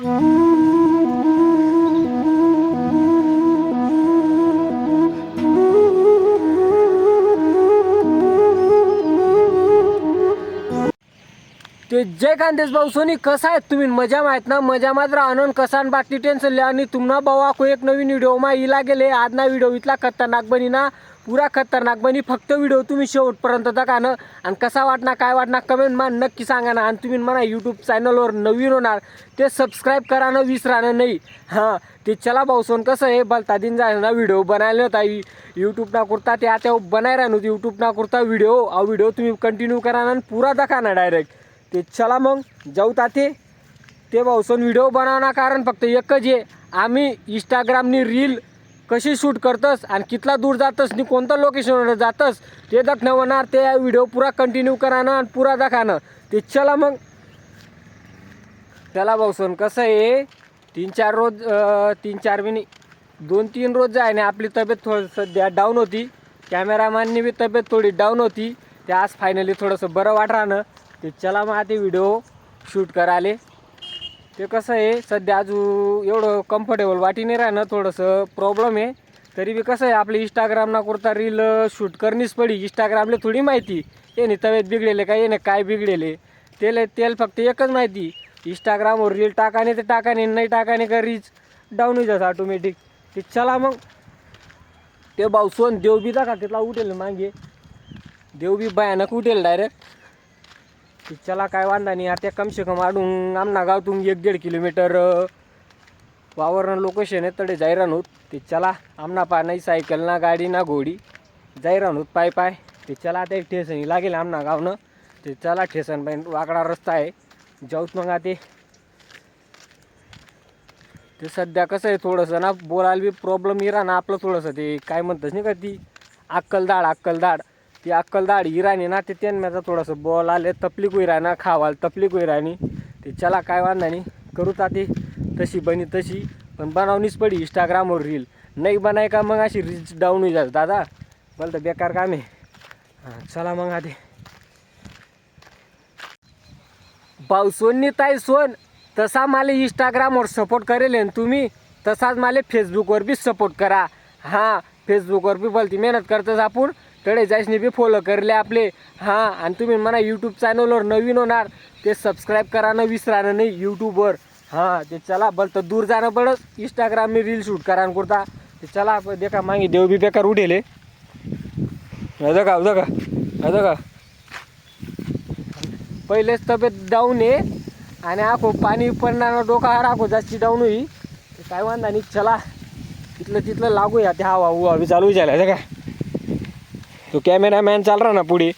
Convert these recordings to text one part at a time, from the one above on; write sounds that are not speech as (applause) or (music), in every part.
ते जय खानदेश भाऊ सोनी कसा आहेत तुम्ही? मजा माहीत ना? मजा मात्र आनंद कसान बाकी टेन्शन लिहा आणि तुम्हाला भाऊ आखो एक नवीन व्हिडिओ मा इला गेले. आज ना व्हिडिओ इथला खतरनाक बनी ना? पुरा खतरनाक. बनी फक्त व्हिडिओ तुम्ही शेवटपर्यंत दाखा आणि कसा वाटणार काय वाटणार कमेंट मान नक्की सांगा ना. आणि तुम्ही म्हणा यूट्यूब चॅनलवर नवीन होणार ते सबस्क्राईब करा ना विसरानं नाही. हां ते चला भाऊ सोन कसं आहे बलता दिन जायला ना व्हिडिओ बनायला होता. यूट्यूब ना करता ते आता बनाय राहणार यूट्यूब ना करता व्हिडिओ हा व्हिडिओ तुम्ही कंटिन्यू करा ना आणि पुरा दाखा ना डायरेक्ट ते चला मग जाऊ ताते. ते भाऊसन व्हिडिओ बनवणार कारण फक्त एकच आहे. आम्ही इंस्टाग्रामनी रील कशी शूट करतस आणि कितला दूर जातस आणि कोणत्या लोकेशनवर जातस ते दाखणं होणार ते व्हिडिओ पुरा कंटिन्यू करानं आणि पुरा दाखानं. ते चला मग. त्याला भाऊसन कसं आहे? तीन चार रोज तीन चार मिनी दोन तीन रोज जाय आणि आपली तब्येत थोडं सध्या डाऊन होती. कॅमेरामॅननी बी तब्येत थोडी डाऊन होती. ते आज फायनली थोडंसं बरं वाट राहणं ते चला मग ते व्हिडिओ शूट कराले. ते कसं आहे सध्या अजून एवढं कम्फर्टेबल वाटी नाही राहणं थोडंसं प्रॉब्लेम आहे. तरी बी कसं आहे आपलं इंस्टाग्राम ना करता रील शूट करणीच पडी. इंस्टाग्रामला थोडी माहिती. येणे तब्येत बिघडेले काय येणे काय बिघडेले? तेल तेल फक्त एकच माहिती. इंस्टाग्रामवर रील टाकाने ते टाकाने नाही टाकाने का रीच डाऊन होई जात ऑटोमॅटिक ते चला मग. ते भाऊसोन देव बी दाखा तिथला उठेल मागे. देव बी भयानक उठेल डायरेक्ट ते चला काय वांदा नाही आता कम से कम आडून आमना गावतून एक दीड किलोमीटर वावरनं लोकेशन आहे तडे जाई होत. ते चला आमना पा नाही सायकल ना गाडी ना घोडी. जाई होत पाय पाय. ते चला आता एक ठेसणी लागेल आमना गावनं. ते चला ठेसन पाहिजे वाकडा रस्ता आहे. जाऊत मग आता. ते सध्या कसं आहे थोडंसं ना बोलायला बी प्रॉब्लेम येणार ना आपलं थोडंसं ते काय म्हणतच नाही का ती? अक्कलदाड अक्कलदाड. ती अक्कलदाड इराणी ना ते त्यांना थोडंसं बॉल आले तपलीक ना खावाल तपलीक इराणी ते चला काय वांदा नाही करू ती तशी बनी तशी. पण बनवणीच पडी इंस्टाग्रामवर रील नाही बनाय का मग अशी रील्स डाऊन होई दादा? मला तर बेकार काम आहे. हां चला मग आधी. भाऊसोननी ताई सोन तसा मला इंस्टाग्रामवर सपोर्ट करेल आहे न तुम्ही तसाच मला फेसबुकवर बी सपोर्ट करा. हां फेसबुकवर बी बोलती मेहनत करतच आपण. तडे जायसने बी फॉलो करले आपले. हां आणि तुम्ही म्हणा यूट्यूब चॅनलवर नवीन होणार ते सबस्क्राईब करा विसरानं नाही यूट्यूबवर हां ते चला बल तर दूर जाणं पडत इंस्टाग्रामने रील शूट करा न ते चला देखा मागे देव बी बेकार उठेले. अदं का अदं का अदं का पहिलेच तब्येत डाऊन आहे आणि आखो पाणी पडणार डोका राखो जास्ती डाऊन होई. काय वांदा नाही चला. तिथलं तिथलं लागू या ते हवा हवा चालू झाला का तो कॅमेरामॅन चाल ना पुढे.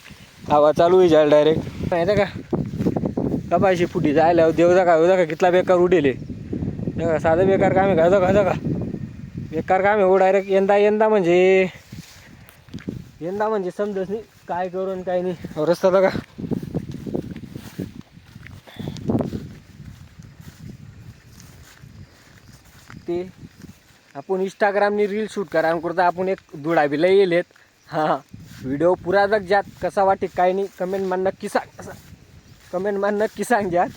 हवा चालू आहे जायला डायरेक्ट माहिती का? कपाशी फुटी जायला देऊ जा का देव का कितला बेकार उडेले का साधं बेकार काम आहे का? जा का बेकार काम आहे हो डायरेक्ट यंदा यंदा म्हणजे. यंदा म्हणजे समजत नाही काय करून काय नाही. हो, रस्ता का ते आपण इंस्टाग्रामनी रील शूट करा. करता आपण एक दुडाबीला येलेत. हां. व्हिडिओ पुरा जग ज्यात. कसा वाटे काय नाही कमेंट मान नक्की सांग. कसा कमेंट मान नक्की सांग ज्यात.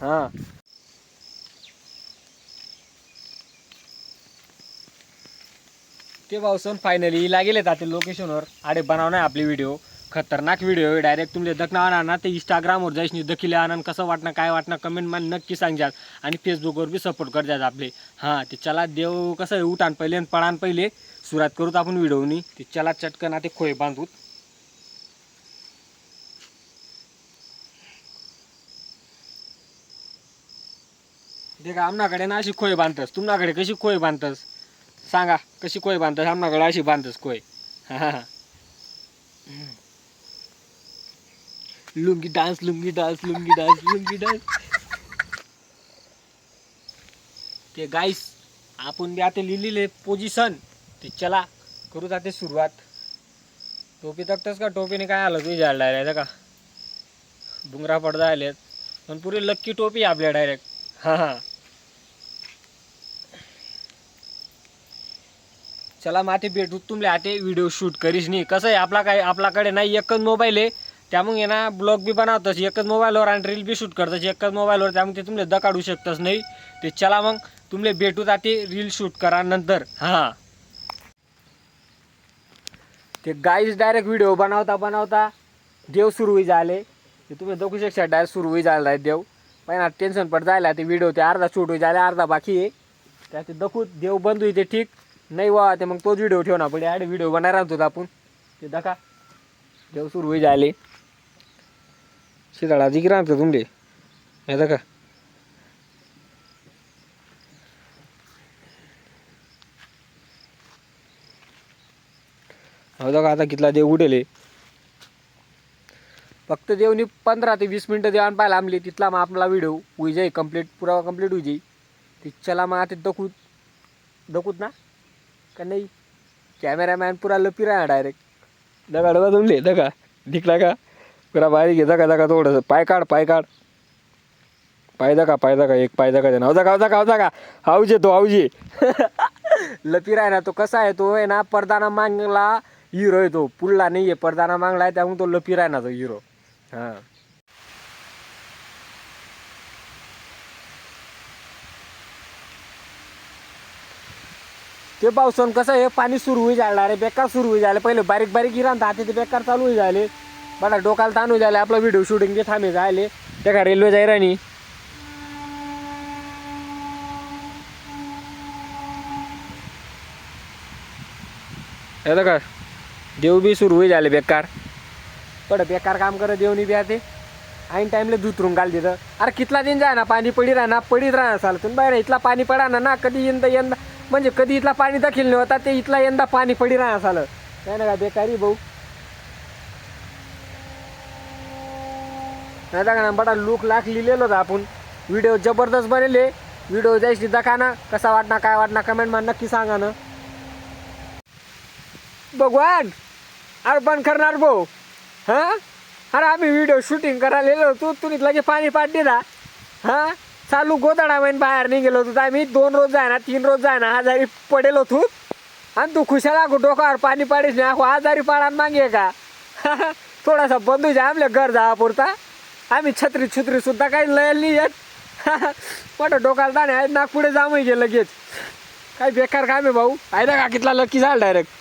हां. ते भाऊसन फायनली लागेल आता लोकेशनवर आडे बनवणार आपली व्हिडिओ खतरनाक व्हिडिओ डायरेक्ट तुमले दखणार ना ते इंस्टाग्रामवर जायची दखिले आणा कसं वाटणं काय वाटणं कमेंट मान नक्की सांगजात आणि फेसबुकवर बी सपोर्ट करतात आपले. हां ते चला देव कसं आहे उठान पहिले पळान पहिले. सुरुवात करूत आपण व्हिडिओनी ते चला चटकन ते खोय बांधूत देखा का आमनाकडे ना अशी खोय बांधतस. तुमनाकडे कशी खोय बांधतस? सांगा कशी खोय बांधतस? आमनाकडे अशी बांधतस खोय. हा (laughs) lungi dance lungi dance lungi dance lungi dance. ते गाईस आपण बी आता लिहिलेले पोझिशन ते चला करू जाते सुरुवात. टोपी तकतस का? टोपीने काय आलं तुम्ही जायला डायरेक्ट का? डुंगरा पडदा आलेत. पण पुरी लक्की टोपी आहे आपल्या डायरेक्ट हां हां. चला माथे भेटू तुमले आते व्हिडिओ शूट करीस नाही कसं आहे आपला काय आपल्याकडे नाही एकच मोबाईल आहे. त्यामुळे ना ब्लॉग बी बनवतस एकच मोबाईलवर आणि रील बी शूट करतस एकच मोबाईलवर त्यामुळे ते तुमले दकाडू शकतस नाही. ते चला मग तुमले भेटू जाते रील शूट करा नंतर. हां. ते गाईज डायरेक्ट व्हिडिओ बनवता बनवता देव सुरू होई झाले. ते तुम्ही बघू शकता डायरेक्ट सुरू होई झाला आहे देव. पहिला टेन्शन पड जायला ते व्हिडिओ ते अर्धा शूट होई झाले अर्धा बाकी आहे. त्या ते दखू देव बंद होई ते ठीक. नाही वा ते मग तोच व्हिडिओ ठेवणार. पण ॲड व्हिडिओ बनायला होतो आपण. ते दखा देव सुरू होई झाले. शिदाळा जिकी राहतो तुमले. हे दखा हो का आता कितला देव उडेले फक्त देवनी पंधरा ते वीस मिनटं देवान पाहिला आमले तिथला मग आपला व्हिडिओ होई जाई कंप्लीट पुरा कंप्लीट होई जाई. ती चला मग आता दखूत. दखूत ना? का नाही? कॅमेरामॅन पुरा लपी राहा डायरेक्ट दगा डबा तुमले दगा. दिखला का? पुरा बारीक घे दगा दगा थोडंसं. पाय काढ पाय काढ. पाय दगा पाय दगा एक पाय दगा नाव दगा दगा हाव दगा. हावजे तो हावजे (laughs) लपी राय ना तो कसा आहे तो आहे ना? परदाना मागला हिरो आहे तो. पुढला नाही आहे परदाना मागला आहे त्यामुळे तो लपी राय ना तो हिरो. हां. ते पावसान कसं आहे पाणी सुरू होई जायला रे बेकार सुरू होई जायला पहिले बारीक बारीक हिरा आता ते बेकार चालू होई जायले बघा डोकाला ताण होई जायला आपला व्हिडिओ शूटिंग ते थांबे जायले ते का रेल्वे जाय हे का देव बी सुरू होई झाले बेकार. पड बेकार काम करत देवनी बी ते ऐन टाइमला धुतरून घाल तिथं अरे कितला दिन जाय ना पाणी पडी राहा ना पडीत राहणार चाल बाहेर इथला पाणी पडा ना ना कधी यंदा यंदा. म्हणजे कधी इथला पाणी दाखील नाही होता ते इथला यंदा पाणी पडी राहणार सालं काय ना का बेकारी भाऊ. नाही का ना बडा लूक लाख लिहिलेलो होता आपण. व्हिडिओ जबरदस्त बनले. व्हिडिओ जायची दाखा ना कसा वाटणार काय वाटणार कमेंट नक्की सांगा ना. भगवान अरे बंद करणार भाऊ. हां? अरे आम्ही व्हिडिओ शूटिंग करायला गेलो होतो तुम्ही लगे पाणी पाडली ना हां? चालू गोदाडा महिन बाहेर नाही गेलो होतो. तर आम्ही दोन रोज जाय ना तीन रोज जाय ना आजारी पडेल होतो. आणि तू खुशाला लागू डोकावर पाणी पाडीस नाही आखू आजारी पाडा मागे का? थोडासा बंदू जा आमल्या घर जावा पुरता. आम्ही छत्री छत्री सुद्धा काही लयल नाही येत. मोठं डोकाला दाणे आहेत नाग पुढे जामही गेलं लगेच. काय बेकार काम आहे भाऊ. आहे ना का कितला लकी झाला डायरेक्ट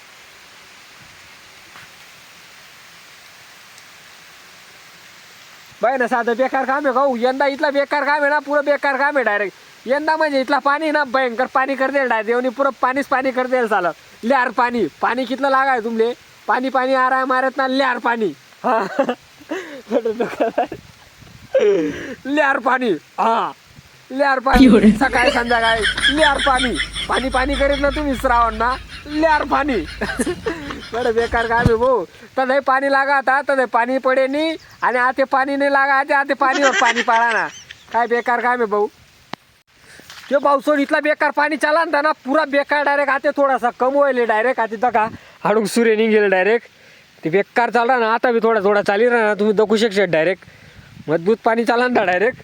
बाय ना साधं बेकार काम आहे भाऊ यंदा इथला बेकार काम आहे ना पुरं बेकार काम आहे डायरेक्ट यंदा म्हणजे इथला पाणी ना भयंकर पाणी कर देईल डायरेक्ट देवनी पुरं पाणीच पाणी कर देईल चालं लिहार पाणी. पाणी कितलं लागाय तुमले? पाणी पाणी आराय मारत ना लिहार पाणी. हा. लिहार पाणी. हा. लिहार पाणी. सकाळी संध्याकाळी. लिहार पाणी. पाणी पाणी करीत ना तुम्ही श्रावण ना. लिहार पाणी. बरं बेकार काम आहे भाऊ? तदे पाणी लागा आता नाही पाणी पडे नी आणि आते पाणी नाही लागा आते आते पाणीवर पाणी पाळा ना. काय बेकार काम आहे भाऊ? ते पावसाळी इथला बेकार पाणी चाला ना ना पुरा बेकार डायरेक्ट आते थोडासा. कम व्हायले डायरेक्ट आते दका हाडून सूर्य निघेल डायरेक्ट ते बेकार चालला ना आता बी थोडा थोडा चाली ना तुम्ही दखू शकता डायरेक्ट मजबूत पाणी चाला ना डायरेक्ट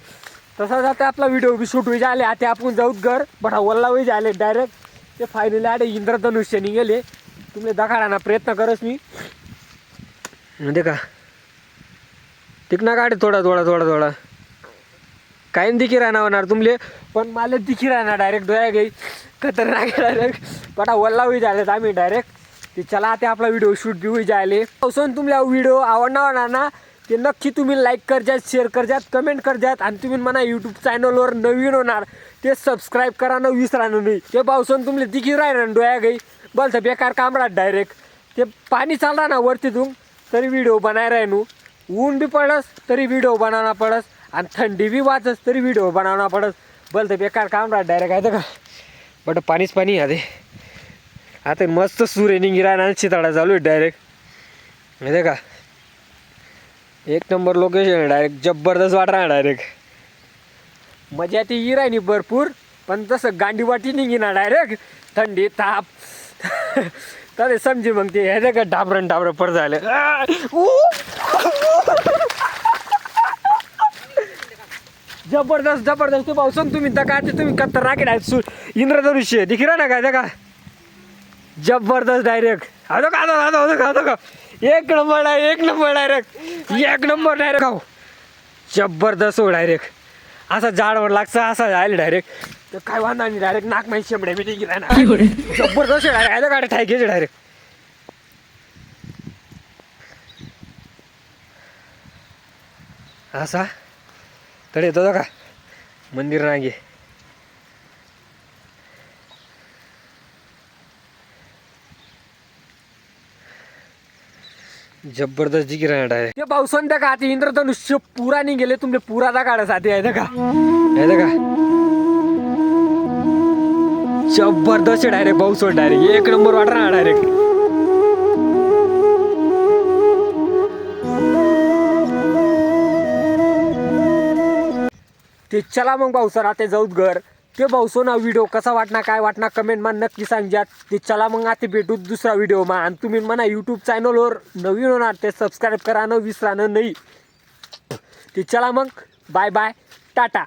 तसाच आता आपला व्हिडिओ बी शूट होई आले आता आपण जाऊत घर बटा वल्ला होई झाले डायरेक्ट ते फायनली आडे इंद्रधनुष्य निघेले. तुम्ही दाखवायला प्रयत्न करस मी. देखा का. तिकना काढे थोडा थोडा थोडा थोडा. कायम दिखी राहणार होणार तुमले? पण मला दिखी राहणार डायरेक्ट डोळ्या गई. खतरनाक डायरेक्ट बटा वल्ला होई झालेत आम्ही डायरेक्ट ते चला आता आपला व्हिडिओ शूट बी होई जायले. असून तुमला व्हिडिओ आवडणार होणार ना? ते नक्की तुम्ही लाईक करजात शेअर करजात कमेंट करजात आणि तुम्ही म्हणा यूट्यूब चॅनलवर नवीन होणार. ते सबस्क्राईब करा न विसरानं नाही ते पावसानं तुमले दिखी राहणार डोळ्या गई. बोलतं बेकार काम राहत डायरेक्ट ते पाणी चालला ना वरती तू तरी व्हिडिओ बनाय राहिनू. ऊन बी पडस तरी व्हिडिओ बनावना पडस. आणि थंडी बी वाचस तरी व्हिडिओ बनावना पडस. बोलतं बेकार काम राहत डायरेक्ट आहे का? बट पाणीच पाणी आहे आता मस्त सूर्य निघी राहणार शिताडा चालू आहे डायरेक्ट माहिती का एक नंबर लोकेशन आहे डायरेक्ट जबरदस्त वाट राहणार डायरेक्ट मजा ती ही राहिनी भरपूर. पण तसं गांडीवाटी निघी ना डायरेक्ट थंडी ताप. तर समजे मग ते ह्याचं का डाबरन डाबरं पड झालं. जबरदस्त जबरदस्त. तू पावसून तुम्ही दका ते तुम्ही कत्तर राखेल आहेत सु इंद्रधनुष्य. दिखिरा ना का का जबरदस्त डायरेक्ट आलो का आलो आलो आलो का आलो का एक नंबर डायरेक्ट एक नंबर डायरेक्ट एक नंबर डायरेक्ट खाऊ. जबरदस्त हो डायरेक्ट असा जाडवर लागतं असा जायला डायरेक्ट तर काय वांधा नाही डायरेक्ट नाक माहिती शेंबड्या मिटिंग गेला ना जबरदस्त डायरेक्ट गाडी ठायकेचे डायरेक्ट असा. तर येतो का मंदिर नागे. जबरदस्त जिकीर आहे. ते पावसन का आता इंद्रधनुष्य पुरा नाही गेले तुमले पुरा दा काढासाठी आहे का? आहे का? जबरदस्त डायरेक्ट पाऊस डायरेक्ट एक नंबर वाटणार डायरेक्ट ते चला मग भाऊसर आता जाऊत घर. ते भाऊसो ना व्हिडिओ कसा वाटणार काय वाटणार कमेंट मा नक्की सांगजात. ते चला मग आता भेटू दुसरा व्हिडिओ मा. आणि तुम्ही म्हणा यूट्यूब चॅनलवर नवीन होणार ते सबस्क्राईब करा न विसरा नाही. ते चला मग. Bye bye tata.